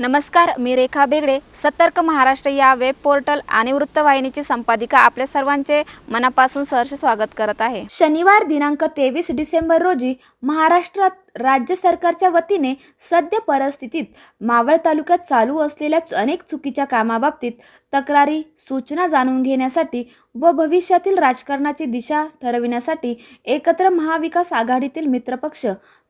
नमस्कार मी रेखा बेगडे. सतर्क महाराष्ट्र या वेब पोर्टल आणि वृत्तवाहिनीची संपादिका आपल्या सर्वांचे मनापासून सहर्ष स्वागत करत आहे. शनिवार दिनांक तेवीस डिसेंबर रोजी महाराष्ट्रात राज्य सरकारच्या वतीने सद्य परिस्थितीत मावळ तालुक्यात चालू असलेल्या अनेक चुकीच्या कामाबाबतीत तक्रारी सूचना जाणून घेण्यासाठी व भविष्यातील राजकारणाची दिशा ठरविण्यासाठी एकत्र महाविकास आघाडीतील मित्रपक्ष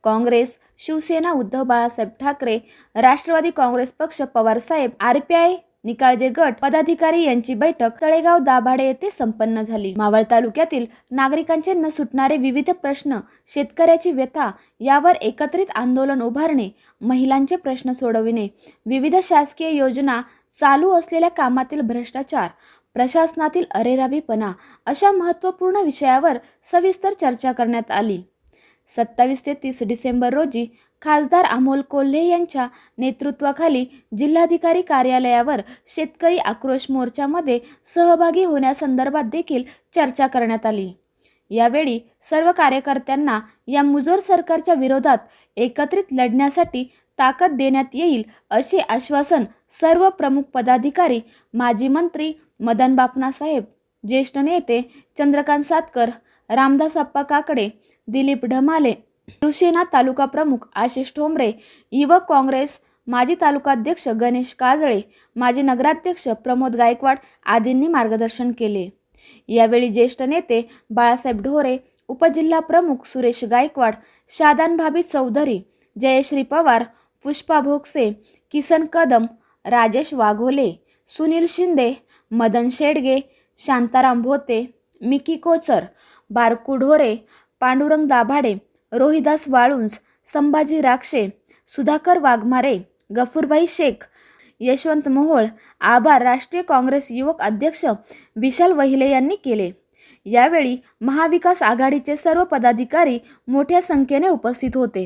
काँग्रेस शिवसेना उद्धव बाळासाहेब ठाकरे राष्ट्रवादी काँग्रेस पक्ष पवारसाहेब आर पी आय निकाळजे गट पदाधिकारी यांची बैठक तळेगाव दाभाडे येथे संपन्न झाली. मावळ तालुक्यातील नागरिकांचे न सुटणारे विविध प्रश्न शेतकऱ्याची व्यथा यावर एकत्रित आंदोलन उभारणे महिलांचे प्रश्न सोडविणे विविध शासकीय योजना चालू असलेल्या कामातील भ्रष्टाचार प्रशासनातील अरेरावीपणा अशा महत्त्वपूर्ण विषयावर सविस्तर चर्चा करण्यात आली. सत्तावीस ते तीस डिसेंबर रोजी खासदार अमोल कोल्हे यांच्या नेतृत्वाखाली जिल्हाधिकारी कार्यालयावर शेतकरी आक्रोश मोर्चामध्ये सहभागी होण्यासंदर्भात देखील चर्चा करण्यात आली. यावेळी सर्व कार्यकर्त्यांना या मुजोर सरकारच्या विरोधात एकत्रित लढण्यासाठी ताकद देण्यात येईल असे आश्वासन सर्व प्रमुख पदाधिकारी माजी मंत्री मदन बापनासाहेब ज्येष्ठ नेते चंद्रकांत सातकर रामदास अप्पा काकडे दिलीप ढमाले शिवसेना तालुका प्रमुख आशिष ठोंबरे युवक काँग्रेस माजी तालुकाध्यक्ष गणेश काजळे माजी नगराध्यक्ष प्रमोद गायकवाड आदींनी मार्गदर्शन केले. यावेळी ज्येष्ठ नेते बाळासाहेब ढोरे उपजिल्हा प्रमुख सुरेश गायकवाड शादानभाबी चौधरी जयश्री पवार पुष्पा भोगसे किसन कदम राजेश वाघोले सुनील शिंदे मदन शेडगे शांताराम भोते मिकी कोचर बारकू ढोरे पांडुरंग दाभाडे रोहिदास वाळुंज संभाजी राक्षे सुधाकर वाघमारे गफूरभाई शेख यशवंत मोहोळ आभार राष्ट्रीय काँग्रेस युवक अध्यक्ष विशाल वहिले यांनी केले. यावेळी महाविकास आघाडीचे सर्व पदाधिकारी मोठ्या संख्येने उपस्थित होते.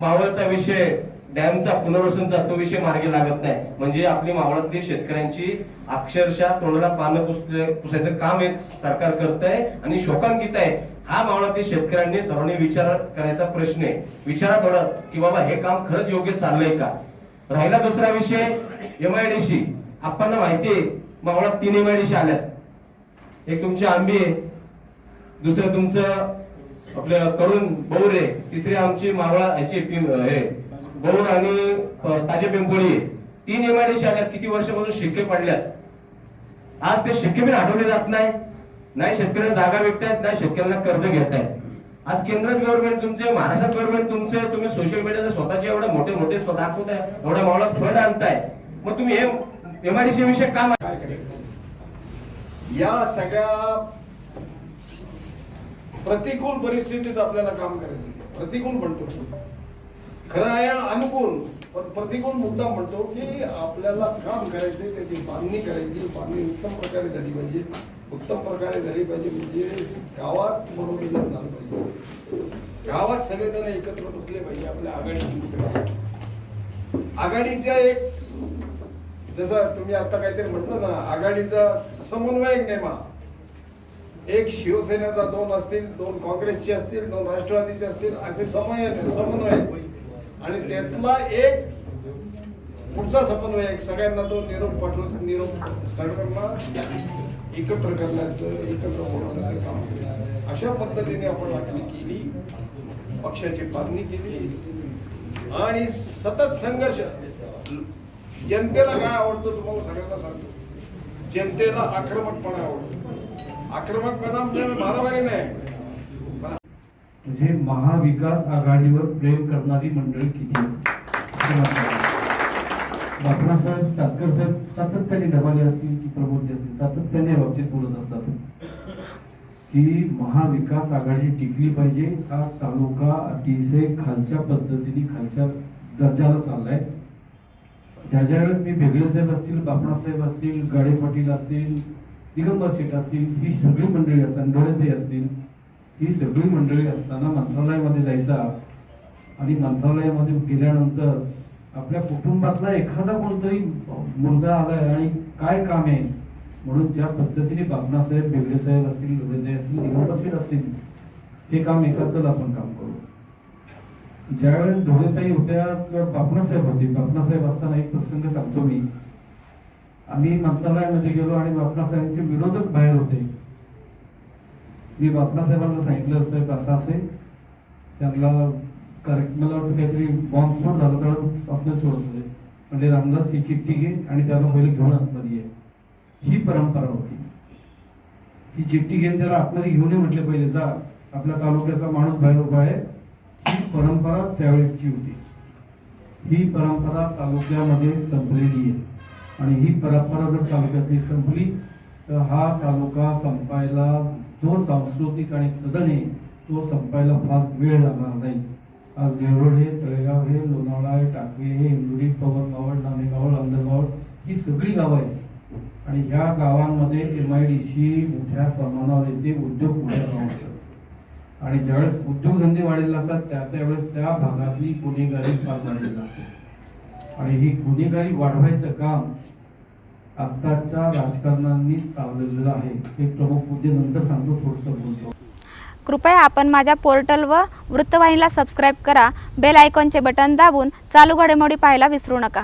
मावळचा विषय डॅमचा पुनर्वसनचा तो विषय मार्गी लागत नाही. म्हणजे आपली मावळातली शेतकऱ्यांची अक्षरशः तोंडाला पानं पुसायचं काम एक सरकार करत आहे आणि शोकांकित आहे. हा मावळातील शेतकऱ्यांनी सर्वांनी विचार करायचा प्रश्न आहे. विचारा थोडं की बाबा हे काम खरंच योग्य चाललंय का? राहिला दुसरा विषय एमआयडीसी माहिती आहे मावळात तीन एमआयडीसी आल्यात. एक तुमची आंबी आहे दुसरं तुमचं आपलं करून बौर आहे तिसरी आमची मावळा ह्याची पिं- हे बौर आणि ताजे पिंपोळी आहे. तीन एमआयडीसी आल्यात किती वर्षापासून शिक्के पडल्यात? आज ते शिक्के पण आठवले जात नाही. नाही शेतकऱ्यांना जागा विकतायत नाही शेतकऱ्यांना कर्ज घेतायत. आज केंद्रात गव्हर्नमेंट तुमचे महाराष्ट्रात गव्हर्नमेंट तुमचे तुम्ही सोशल मीडियाला स्वतःचे एवढे मोठे मोठे दाखवताय एवढ्या मावळात फंड आणताय. मग तुम्ही हे एमआयडीसी विषय काम या सगळ्या प्रतिकूल परिस्थितीत आपल्याला काम करायचं आहे. प्रतिकूल म्हणतो खरं आहे अनुकूल. पण प्रतिकूल मुद्दा म्हणतो की आपल्याला काम करायचे त्याची बांधणी करायची बांधणी उत्तम प्रकारे झाली पाहिजे. उत्तम प्रकारे झाली पाहिजे म्हणजे गावात मनोरंजन झालं पाहिजे. गावात सगळेजण एकत्र बसले पाहिजे आपल्या आघाडी आघाडीच्या एक जसं तुम्ही आता काहीतरी म्हटलं ना आघाडीचा समन्वयक नेमा. एक शिवसेनेचा दोन असतील दोन काँग्रेसचे असतील दोन राष्ट्रवादीचे असतील असे समन्वय समन्वयक. आणि त्यातला एक पुढचा समन्वयक सगळ्यांना तो निरोप पाठवून निरोप सगळ्यांना एकत्र करण्याचं एकत्र बोलवण्याचं काम केलं. अशा पद्धतीने आपण वाटणी केली पक्षाची बांधणी केली. आणि सतत संघर्ष. जनतेला काय आवडतो तुम्हाला सगळ्यांना सांगतो. जनतेला आक्रमकपणा आवडतो. आक्रमकपणा म्हणजे मारामारी नाही. म्हणजे महाविकास आघाडीवर प्रेम करणारी मंडळी किती बापणासाहेब चातकर साहेब सातत्याने ढबाले असतील की प्रमोद असतील? सातत्याने या बाबतीत बोलत असतात. की महाविकास आघाडी टिकली पाहिजे. हा तालुका अतिशय खालच्या पद्धतीने खालच्या दर्जाला चाललाय. ज्या वेळेस मी भेगळे साहेब असतील बापणासाहेब असतील गाडे पाटील असतील दिगंबर शेठ असतील ही सगळी मंडळी असतात डोळेते असतील ही सगळी मंडळी असताना मंत्रालयामध्ये जायचा आणि मंत्रालयामध्ये गेल्यानंतर आपल्या कुटुंबातला एखादा कोणतरी मुलगा आलाय आणि काय काम आहे? म्हणून ज्या पद्धतीने बाबनासाहेब बेगडे साहेब असतील हृदय असतील दिगंबर असतील हे काम एकाच आपण काम करू. ज्यावेळेस ढोळेताई होत्या किंवा बापणासाहेब होते. बापणासाहेब असताना एक प्रसंग सांगतो मी. आम्ही मंत्रालयामध्ये गेलो आणि बापणासाहेबांचे विरोधक बाहेर होते. मी बापणासाहेबांना सांगितलं असतं असं असे. त्यांना करेक्ट मला वाटतं काहीतरी बॉम्ब स्फोट झाला तर आपण सोडतोय म्हणजे रामदास ही चिठ्ठी घे आणि त्याला पहिले घेऊन आतमध्ये ये. ही परंपरा होती. ही चिठ्ठी घेऊन त्याला आतमध्ये घेऊन ये म्हटले पहिले जा. आपल्या तालुक्याचा माणूस बाहेर उभा आहे. ही परंपरा त्यावेळेची होती. ही परंपरा तालुक्यामध्ये संपलेली आहे. आणि ही परंपरा जर तालुक्यातली संपली तर हा तालुका संपायला तो सांस्कृतिक आणि सदने तो संपायला फार वेळ लागणार नाही. आज देवरोड हे तळेगाव हे लोणावळा हे टाकवे हे इंदुरी पवन गावड नाणेगावड अंधगावड ही सगळी गावं आहेत. आणि ह्या गावांमध्ये एम आय डी सी मोठ्या प्रमाणावर येते उद्योग मोठ्या प्रमाणावर येतात. आणि ज्यावेळेस उद्योगधंदे वाढायला लागतात त्या त्यावेळेस त्या भागातली गुन्हेगारी फार वाढायला लागते. आणि ही गुन्हेगारी वाढवायचं काम आत्ताच्या राजकारणांनी चालवलेलं आहे. हे प्रमुख मुद्दे नंतर सांगतो थोडंसं बोलतो. कृपया आपण माझ्या पोर्टल व वृत्तवाहिनीला सबस्क्राईब करा. बेल आयकॉनचे बटन दाबून चालू घडामोडी पाहायला विसरू नका.